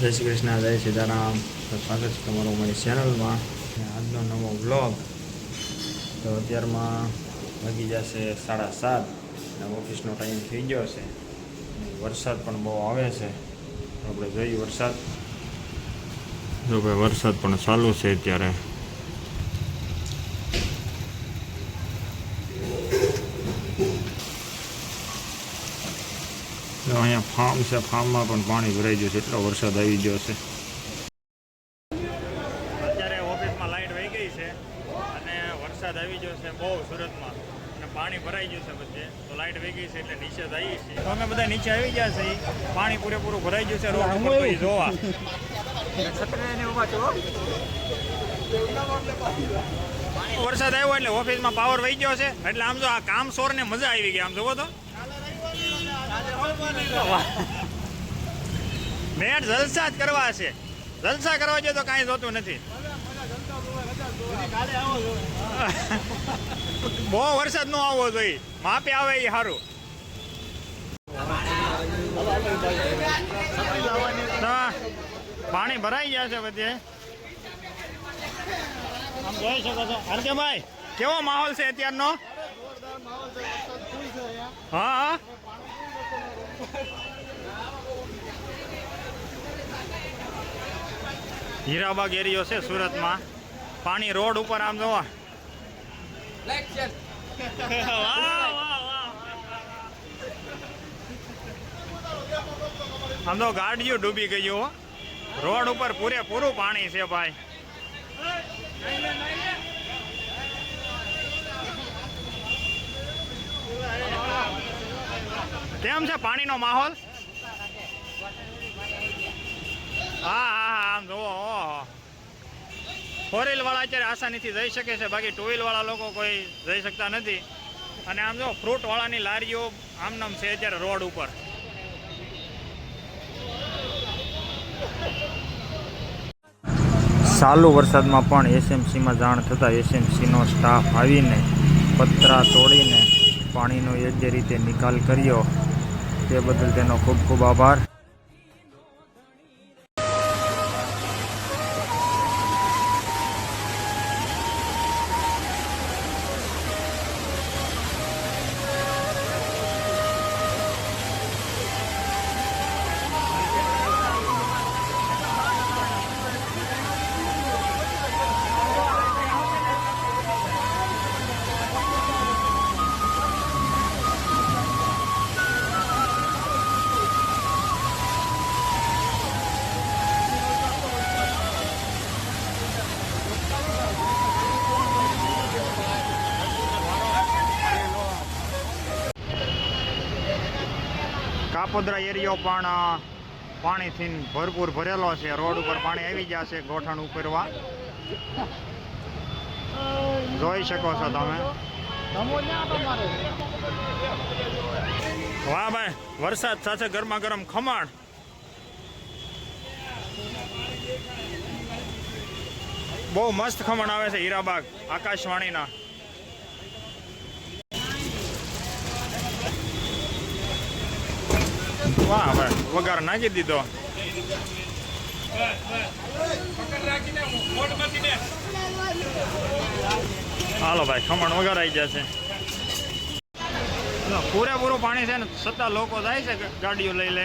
જય શ્રી કૃષ્ણ, જય સીતારામ. તો સ્વાગત છે તમારું અમારી ચેનલમાં. આજનો નવો વ્લોગ. તો અત્યારમાં વાગી જશે સાડા સાત અને ઓફિસનો ટાઈમ થઈ ગયો છે. વરસાદ પણ બહુ આવે છે. આપણે જોઈએ વરસાદ. જો ભાઈ, વરસાદ પણ ચાલુ છે અત્યારે. અહીંયા ફાર્મ છે, ફાર્મમાં પણ પાણી ભરાઈ ગયું છે, એટલો વરસાદ આવી ગયો છે. અત્યારે ઓફિસમાં લાઇટ વહી ગઈ છે અને વરસાદ આવી ગયો છે બહુ સુરતમાં. અને પાણી ભરાઈ ગયું છે બધે, તો લાઇટ વહી ગઈ છે એટલે નીચે આવી છે તો અમે બધા નીચે આવી ગયા છે, પાણી પૂરેપૂરું ભરાઈ ગયું છે, રોડ ઉપર કોઈ જોવા. વરસાદ આવ્યો એટલે ઓફિસમાં પાવર વહી ગયો છે, એટલે આમ જો આ કામ સોરને મજા આવી ગઈ, આમ જોવો તો. નેટ જલસા જ કરવા છે. જલસા કરવા જોઈએ તો કાંઈ જોતું નથી. બહુ વરસાદ નો આવવો જોઈએ. માપે આવે એ સારું. પાણી ભરાઈ ગયા છે બધે. કેવો માહોલ છે અત્યારનો? હા હા. હીરાબાગ એરિયો છે સુરતમાં. પાણી રોડ ઉપર આમ જોવા. આમ તો ગાડીઓ ડૂબી ગયું રોડ ઉપર પૂરેપૂરું પાણી છે ભાઈ. કેમ છે પાણીનો માહોલ? હા હા હા આમ જોવો ફોર અત્યારે આસાનીથી જઈ શકે છે. બાકી ટુ વ્હીલવાળા લોકો કોઈ જઈ શકતા નથી. અને આમ જો, ફ્રૂટવાળાની લારીઓ આમનામ છે અત્યારે રોડ ઉપર. ચાલુ વરસાદમાં પણ એસએમસીમાં જાણ થતાં એસએમસીનો સ્ટાફ આવીને પતરા તોડીને પાણીનો યોગ્ય રીતે નિકાલ કર્યો. તે બદલ તેનો ખૂબ ખૂબ આભાર. કાપોદ્રા એરિયો પણ પાણીથી ભરપૂર ભરેલો છે. રોડ ઉપર પાણી આવી જશે ગોઠણ ઉપરવા. જોઈ શકો છો તમે. વાહ ભાઈ, વરસાદ સાથે ગરમા ગરમ ખમણ. બહુ મસ્ત ખમણ આવે છે હીરાબાગ, આકાશવાણીના. વાહ ભાઈ વઘાર નાખી દીધો હાલો ભાઈ, ખમણ વગાર આવી જશે. પૂરેપૂરું પાણી છે ને છતાં લોકો જાય છે ગાડીઓ લઈ લે.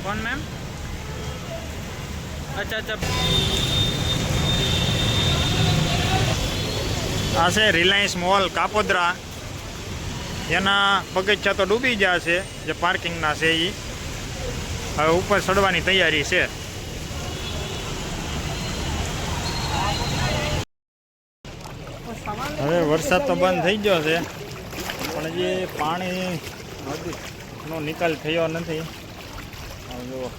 कौन मैम अच्छा अच्छा આ છે રિલાયન્સ મોલ કાપોદ્રા એના પગથિયા તો ડૂબી ગયા છે જે પાર્કિંગના છે એ હવે ઉપર ચડવાની તૈયારી છે હવે વરસાદ તો બંધ થઈ ગયો છે પણ જે પાણી નદીનો નિકાલ થયો નથી આ જુઓ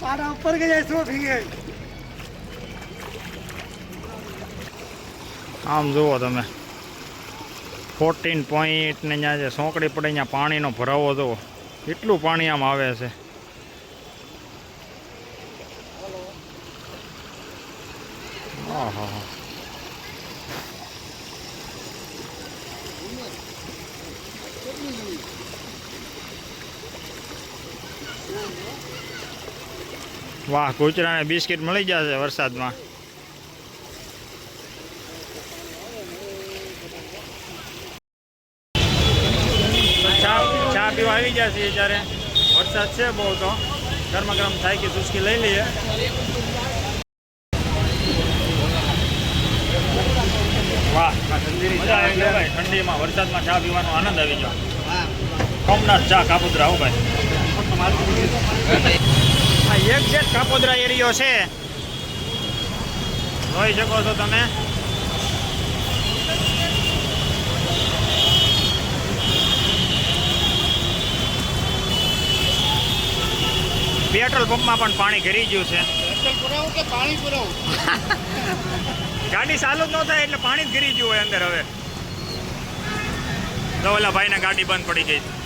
પારા ઉપર ગયા શું થઈ આમ જુઓ તમે. ફોર્ટીન પોઈન્ટ ને ત્યાં જે સોંકડી પડે, ત્યાં પાણીનો ભરાવો જુઓ. એટલું પાણી આમ આવે છે. વાહ કૂતરાને બિસ્કિટ મળી જશે વરસાદમાં. ચા ચા પીવા આવી ગયા છીએ જ્યારે. વરસાદ છે બહુ તો. ગરમા ગરમ થાય કે ચુસ્કી લઈ લઈએ. વાહ ઠંડીમાં વરસાદમાં ચા પીવાનો આનંદ આવી ગયો. કોમનાથ ચા કાપોદ્રા આવું ભાઈ. કાપોદ્રા એરિયો છે. જોઈ શકો છો તમે. પેટ્રોલ પંપમાં પણ પાણી ઘરી ગયું છે. પુરાવું કે પાણી પુરાવું? ગાડી ચાલુ જ ન થાય એટલે પાણી જ ઘરી ગયું હોય અંદર હવે. તો ઓલા ભાઈને ગાડી બંધ પડી ગઈ.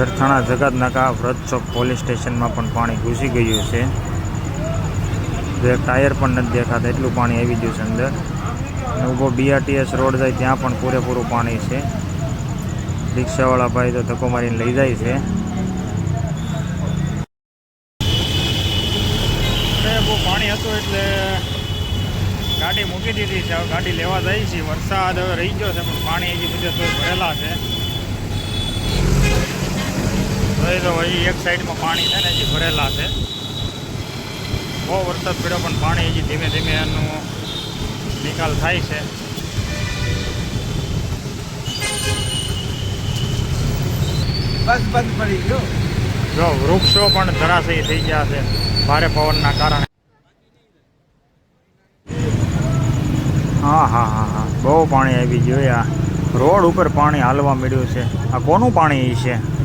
સરથાણા જગતનાકા વ્રત ચોક પોલીસ સ્ટેશનમાં પણ પાણી ઘૂસી ગયું છે. જે ટાયર પણ નથી દેખાતા, એટલું પાણી આવી ગયું છે અંદર. અને ઊભો બીઆરટીએસ રોડ જાય ત્યાં પણ પૂરેપૂરું પાણી છે. રિક્ષાવાળા ભાઈ તો ધક્કો મારીને લઈ જાય છે. બહુ પાણી હતું એટલે ગાડી મૂકી દીધી છે. ગાડી લેવા જાય છે. વરસાદ હવે રહી ગયો છે, પણ પાણી હજી બધે ભરેલા છે. હવે લો હજી એક સાઈડમાં પાણી છે ને હજી ભરેલા છે. બહુ વરસાદ પડ્યો પણ પાણી હજી ધીમે ધીમે એનો નિકાલ થાય છે. બસ બંધ પડી ગયો. જો વૃક્ષો પણ ધરાશયી થઈ ગયા છે. ભારે પવનના કારણે. હા હા હા હા. બહુ પાણી આવી ગયું આ રોડ ઉપર પાણી હાલવા મળ્યું છે. આ કોનું પાણી છે?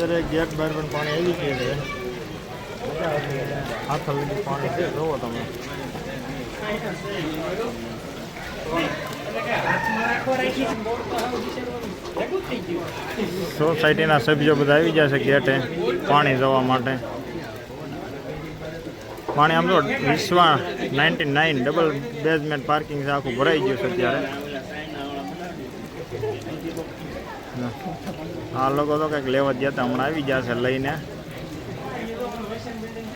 અત્યારે ગેટ બહાર પણ પાણી આવી ગયું છે હાથ સુધી પાણી છે જોવો તમે સોસાયટીના સભ્યો બધા આવી જશે ગેટે પાણી જવા માટે પાણી આમ તો Vishwa ninety nine double basement parking છે આખું ભરાઈ ગયું છે અત્યારે આ લોકો તો કંઈક લેવા ગયા હતા હમણાં આવી ગયા લઈને.